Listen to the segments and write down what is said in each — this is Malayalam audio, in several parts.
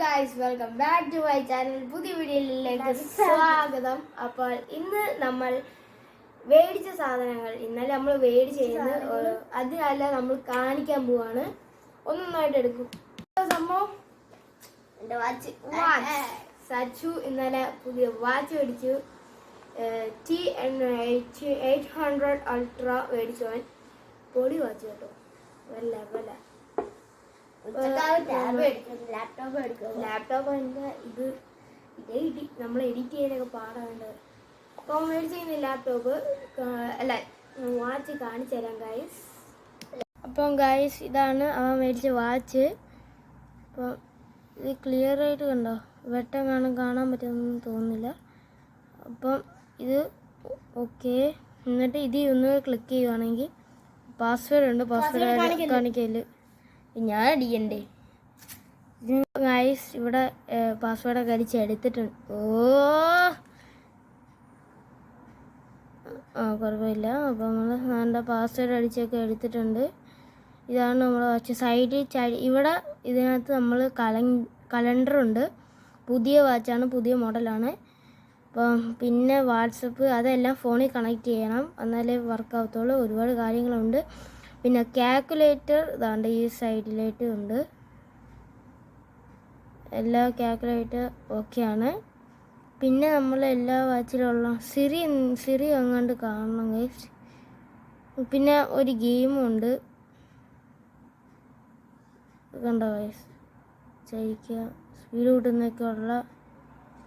Guys welcome back to my channel പുതിയ വീഡിയോയിലേക്ക് സ്വാഗതം. അപ്പോൾ ഇന്ന് നമ്മൾ മേടിച്ച സാധനങ്ങൾ ഇന്നലെ നമ്മൾ മേടിച്ച് ചെയ്യുന്നത് ഒരു- അതിനല്ല നമ്മൾ കാണിക്കാൻ പോവാണ്. ഒന്നൊന്നായിട്ട് എടുക്കും. സംഭവം? വാച്ച്. വാച്ച് സച്ചു ഇന്നലെ പുതിയ വാച്ച് മേടിച്ചു. ടി എയ്റ്റ് ഹൺഡ്രഡ് അൾട്ര മേടിച്ചവൻ പൊടി വാച്ച് കേട്ടോ. വല്ല വല്ല. ലാപ്ടോപ്പ് എടുക്കും. ലാപ്ടോപ്പ് ഇത്? ഇതേ നമ്മൾ എഡിറ്റ് ചെയ്യാനൊക്കെ പാടാണ്ട് അപ്പോൾ മേടിച്ചിരുന്ന ലാപ്ടോപ്പ് അല്ല വാച്ച് കാണിച്ചു തരാം ഗായ്സ് അപ്പം ഗായ്സ് ഇതാണ് അവൻ മേടിച്ച വാച്ച്. അപ്പം ഇത് ക്ലിയർ ആയിട്ട് കണ്ടോ? വെട്ടം കാണാൻ കാണാൻ പറ്റുമെന്നൊന്നും തോന്നുന്നില്ല. അപ്പം ഇത് ഓക്കെ എന്നിട്ട് ഇത് ഒന്ന് ക്ലിക്ക് ചെയ്യുവാണെങ്കിൽ പാസ്വേഡ് ഉണ്ട്. പാസ്വേഡ് കാണിക്കൽ. ഞാൻ അടിക്കണ്ടേ ഗായ്സ് ഇവിടെ പാസ്വേഡൊക്കെ അടിച്ച് എടുത്തിട്ടുണ്ട്. ഓ! ആ കുഴപ്പമില്ല. അപ്പോൾ നമ്മൾ നല്ല പാസ്വേഡ് അടിച്ചൊക്കെ എടുത്തിട്ടുണ്ട്. ഇതാണ് നമ്മൾ വാച്ച് സൈഡിൽ ചരി ഇവിടെ ഇതിനകത്ത് നമ്മൾ കല കലണ്ടറുണ്ട് പുതിയ വാച്ചാണ് പുതിയ മോഡലാണ് അപ്പം പിന്നെ വാട്സപ്പ് അതെല്ലാം ഫോണിൽ കണക്ട് ചെയ്യണം. എന്നാലേ വർക്ക് ആവത്തുള്ളൂ. ഒരുപാട് കാര്യങ്ങളുണ്ട്. പിന്നെ കാൽക്കുലേറ്റർ ഇതാണ്ട് ഈ സൈഡിലായിട്ട് ഉണ്ട്. എല്ലാ കാൽക്കുലേറ്റർ ഓക്കെയാണ് പിന്നെ നമ്മൾ എല്ലാ വാച്ചിലുള്ള സിറി സിറി അങ്ങാണ്ട് കാണണം ഗൈസ് പിന്നെ ഒരു ഗെയിമുണ്ട് കണ്ടോ ഗൈസ് ചരിക്കുക സ്പീഡ് കൂട്ടുന്നൊക്കെയുള്ള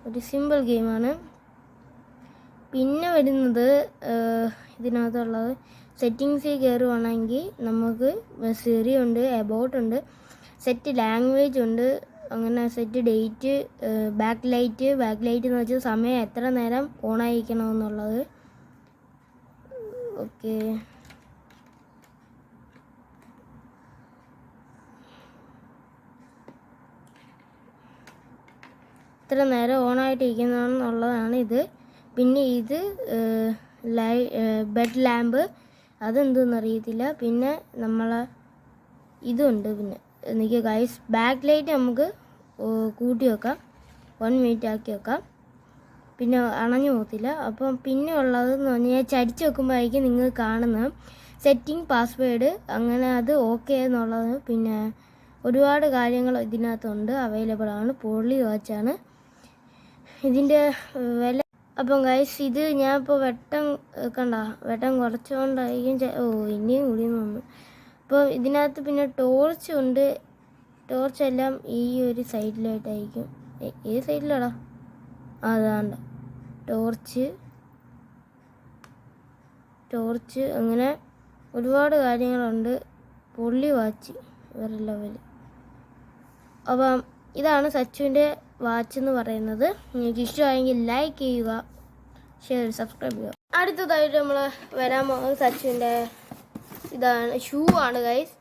ഒരു സിമ്പിൾ ഗെയിമാണ് പിന്നെ വരുന്നത് ഇതിനകത്തുള്ളത് സെറ്റിങ്സിൽ കയറുവാണെങ്കിൽ നമുക്ക് സിറി ഉണ്ട് എബൌട്ട് ഉണ്ട് സെറ്റ് ലാംഗ്വേജ് ഉണ്ട് അങ്ങനെ set date back light back light എന്ന് വെച്ചാൽ സമയം എത്ര നേരം ഓണായിരിക്കണമെന്നുള്ളത് ഓക്കെ എത്ര നേരം ഓണായിട്ടിരിക്കുന്നതെന്നുള്ളതാണ് ഇത് പിന്നെ ഇത് ലൈ ബെഡ് ലാമ്പ് അതെന്തെന്ന് അറിയത്തില്ല പിന്നെ നമ്മളെ ഇതുണ്ട് പിന്നെ എനിക്ക് ഗൈസ് ബാക്ക് ലൈറ്റ് നമുക്ക് കൂട്ടി വെക്കാം. വൺ മിനിറ്റ് ആക്കി വെക്കാം. പിന്നെ അണഞ്ഞു പോകത്തില്ല. അപ്പം പിന്നെ ഉള്ളതെന്ന് പറഞ്ഞാൽ ചരിച്ച് വെക്കുമ്പോഴായിരിക്കും നിങ്ങൾ കാണുന്നത്. സെറ്റിംഗ് പാസ്വേഡ് അങ്ങനെ അത് ഓക്കെ എന്നുള്ളത്. പിന്നെ ഒരുപാട് കാര്യങ്ങൾ ഇതിനകത്തുണ്ട്. അവൈലബിൾ ആണ്. പോളി വാച്ചാണ് ഇതിന്റെ വില അപ്പം ഗൈസ് ഇത് ഞാൻ ഇപ്പോൾ വെട്ടം കണ്ട വെട്ടം കുറച്ചുകൊണ്ടായിരിക്കും ഓ ഇനിയും കൂടി നിന്നു അപ്പോൾ ഇതിനകത്ത് പിന്നെ ടോർച്ച് ഉണ്ട്. ടോർച്ച് എല്ലാം ഈ ഒരു സൈഡിലായിട്ടായിരിക്കും ഏത് സൈഡിലാടാ അതാണ്ട് ടോർച്ച് ടോർച്ച് അങ്ങനെ ഒരുപാട് കാര്യങ്ങളുണ്ട്. പുള്ളി വാച്ച് വേറെ ലെവൽ അപ്പം ഇതാണ് സച്ചുവിന്റെ വാച്ച് എന്ന് പറയുന്നത്. നിങ്ങൾക്ക് ഇഷ്ടമായെങ്കിൽ ലൈക്ക് ചെയ്യുക ഷെയർ സബ്സ്ക്രൈബ് ചെയ്യുക. അടുത്തതായിട്ട് നമ്മൾ വരാൻ പോകുന്നത് സച്ചിന്റെ ഇതാണ് ഷൂ ആണ് ഗൈസ്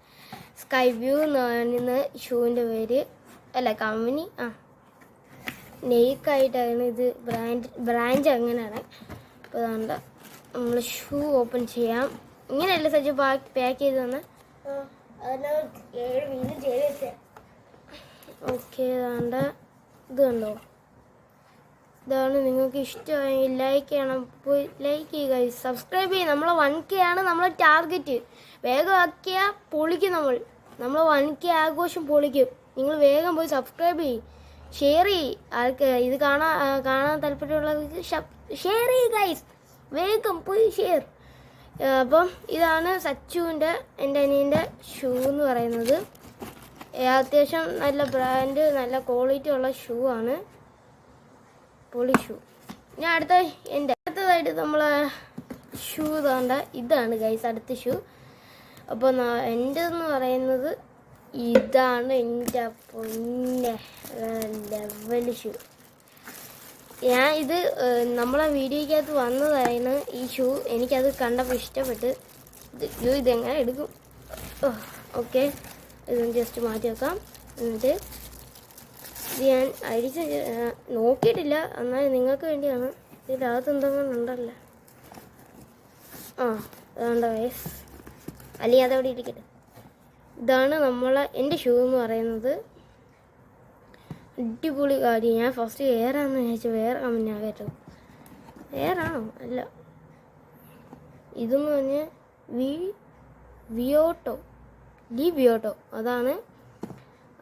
സ്കൈ വ്യൂ എന്ന് പറയുന്ന ഷൂവിന്റെ പേര്. അല്ല കമ്പനി ആ. നെയ്ക്കായിട്ടാണ് ഇത് ബ്രാൻഡ് ബ്രാൻഡ് അങ്ങനെയാണ്. അപ്പോൾ അതുകൊണ്ട് നമ്മൾ ഷൂ ഓപ്പൺ ചെയ്യാം. ഇങ്ങനെയല്ല സച്ച് പാക്ക് പാക്ക് ചെയ്ത് തന്നെ? ഓക്കെ അതാണ്ട് ഇത് കണ്ടോ? ഇതാണ് നിങ്ങൾക്ക് ഇഷ്ടമായി ലൈക്ക് ചെയ്യണം. പോയി ലൈക്ക് ചെയ്യുക സബ്സ്ക്രൈബ് ചെയ്യുക നമ്മളെ വൺ കെ ആണ് നമ്മളെ ടാർഗറ്റ് വേഗം ആക്കിയാൽ പൊളിക്കും നമ്മൾ. നമ്മൾ വൺ കെ ആഘോഷം പൊളിക്കും. നിങ്ങൾ വേഗം പോയി സബ്സ്ക്രൈബ് ചെയ്യും. ഷെയർ ചെയ്യും. ആൾക്ക് ഇത് കാണാൻ കാണാൻ താല്പര്യമുള്ളവർക്ക് ഷെയർ ചെയ്യുക വേഗം പോയി ഷെയർ അപ്പം ഇതാണ് സച്ചുവിന്റെ എന്റെ അനിയന്റെ ഷൂ എന്ന് പറയുന്നത്. അത്യാവശ്യം നല്ല ബ്രാൻഡ് നല്ല ക്വാളിറ്റി ഉള്ള ഷൂ ആണ്. പൊളി ഷൂ ഞാൻ അടുത്ത എന്റെ അടുത്തതായിട്ട് നമ്മൾ ഷൂ താണ്ട ഇതാണ് ഗൈസ് അടുത്ത ഷൂ അപ്പോൾ എന്റെ എന്ന് പറയുന്നത് ഇതാണ് എന്റെ പൊന്നെ ലെവൽ ഷൂ ഞാൻ ഇത് നമ്മളെ വീഡിയോയ്ക്കകത്ത് വന്നതായിരുന്നു ഈ ഷൂ എനിക്കത് കണ്ടപ്പോൾ ഇഷ്ടപ്പെട്ട് ഇത് ഇതെങ്ങനെ എടുക്കും? ഓക്കെ ഇതൊന്ന് ജസ്റ്റ് മാറ്റി വെക്കാം. എന്നിട്ട് ഞാൻ അഴിച്ച് നോക്കിയിട്ടില്ല. എന്നാൽ നിങ്ങൾക്ക് വേണ്ടിയാണ്. ഇതിനകത്ത് എന്തെങ്കിലും ഉണ്ടല്ലോ? ആ അതുകൊണ്ട് വയസ് അല്ലെങ്കിൽ അതവിടെ ഇരിക്കട്ടെ. ഇതാണ് നമ്മളെ എന്റെ ഷൂ എന്ന് പറയുന്നത്. അടിപൊളി കാര്യം. ഞാൻ ഫസ്റ്റ് വേറാന്ന് വിചാരിച്ചു വേറെ കമ്പനിയാ കേട്ടത് വേറാണോ? അല്ല. ഇതെന്ന് പറഞ്ഞ് വി വിയോട്ടോ. ഡി ഓട്ടോ അതാണ്.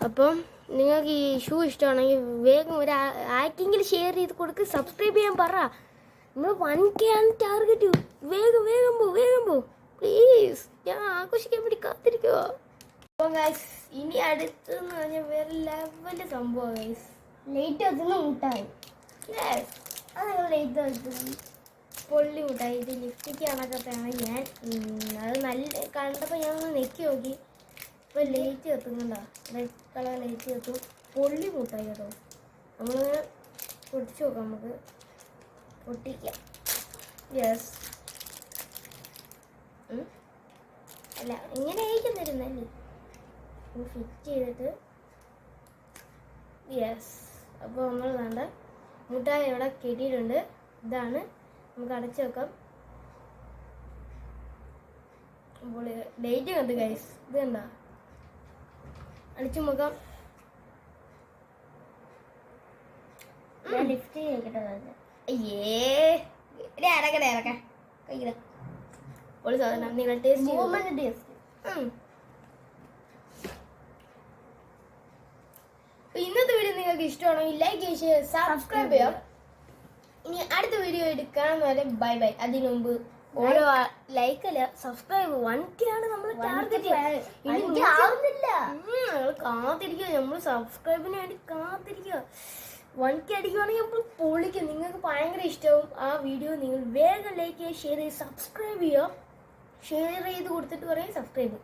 അപ്പം നിങ്ങൾക്ക് ഈ ഷൂ ഇഷ്ടമാണെങ്കിൽ വേഗം ഒരു ആർക്കെങ്കിലും ഷെയർ ചെയ്ത് കൊടുക്ക്. സബ്സ്ക്രൈബ് ചെയ്യാൻ പറ. നമ്മൾ വൺ കെ ആണ് ടാർഗറ്റ് വേഗം വേഗം പോ വേഗം പോ. പ്ലീസ് ഞാൻ ആഘോഷിക്കാൻ വേണ്ടി കാത്തിരിക്കുക അപ്പം ഗൈസ് ഇനി അടുത്തെന്ന് പറഞ്ഞാൽ വേറെ ലെവൽ സംഭവം ഗൈസ് ലേറ്റ് വെക്കുന്ന മുട്ടായി അത് നിങ്ങൾ ലേറ്റ് വെക്കുന്നത് പൊള്ളി മുട്ടായി ഇത് ലിപ്സ്റ്റിക്ക് കണക്കത്തെയാണ് ഞാൻ. അത് നല്ല കണ്ടപ്പോൾ ഞാൻ ഒന്ന് നെക്കി നോക്കി. ഇപ്പോൾ ലേറ്റ് കത്തുന്നുണ്ടോ റെഡ് കളർ ലേറ്റ് കത്തും പൊള്ളി മുട്ടായി കേട്ടോ. നമ്മളിങ്ങനെ പൊട്ടിച്ച് നോക്കാം നമുക്ക്. പൊട്ടിക്കാം. യെസ് അല്ല ഇങ്ങനെ ആയിരിക്കും തരുന്നല്ലേ ഫിറ്റ് ചെയ്തിട്ട്. യെസ് അപ്പോൾ നമ്മൾ വേണ്ട. മുട്ടായി ഇവിടെ കെട്ടിയിട്ടുണ്ട്. ഇതാണ്. നമുക്ക് അടച്ചു വെക്കാം. ഡേറ്റ് കണ്ട് ഗൈസ് ഇത് കണ്ട? അടിച്ചു മുഖം. ഞാൻ ലിഫ്റ്റ് ചെയ്യട്ടെ അയ്യേ. അടക്കട ഇറക്കാം കഴിക്കട ഒരു സാധനം. നിങ്ങൾ ടേസ്റ്റ് മൂവ്മെന്റ് ടേസ്റ്റ് ഇന്നത്തെ വീഡിയോ നിങ്ങൾക്ക് ഇഷ്ടമാണെങ്കിൽ ലൈക്ക് ചെയ്യുക സബ്സ്ക്രൈബ് ചെയ്യാം ഇനി അടുത്ത വീഡിയോ എടുക്കാൻ വരെ ബൈ ബൈ അതിനു മുമ്പ് ഓരോ ലൈക്ക് അല്ല സബ്സ്ക്രൈബ് വൺ കെ ആണ് നമ്മൾ ടാർഗറ്റ് ആവുന്നില്ല. നമ്മൾ കാത്തിരിക്കുക. നമ്മൾ സബ്സ്ക്രൈബിന് വേണ്ടി കാത്തിരിക്കുക. വൺ കെ അടിക്കുവാണെങ്കിൽ നമ്മൾ പൊളിക്കും. നിങ്ങൾക്ക് ഭയങ്കര ഇഷ്ടവും. ആ വീഡിയോ നിങ്ങൾ വേഗം ലൈക്ക് ചെയ്യുക ഷെയർ ചെയ്യുക സബ്സ്ക്രൈബ് ചെയ്യുക. ഷെയർ ചെയ്ത് കൊടുത്തിട്ട് പറയും സബ്സ്ക്രൈബ്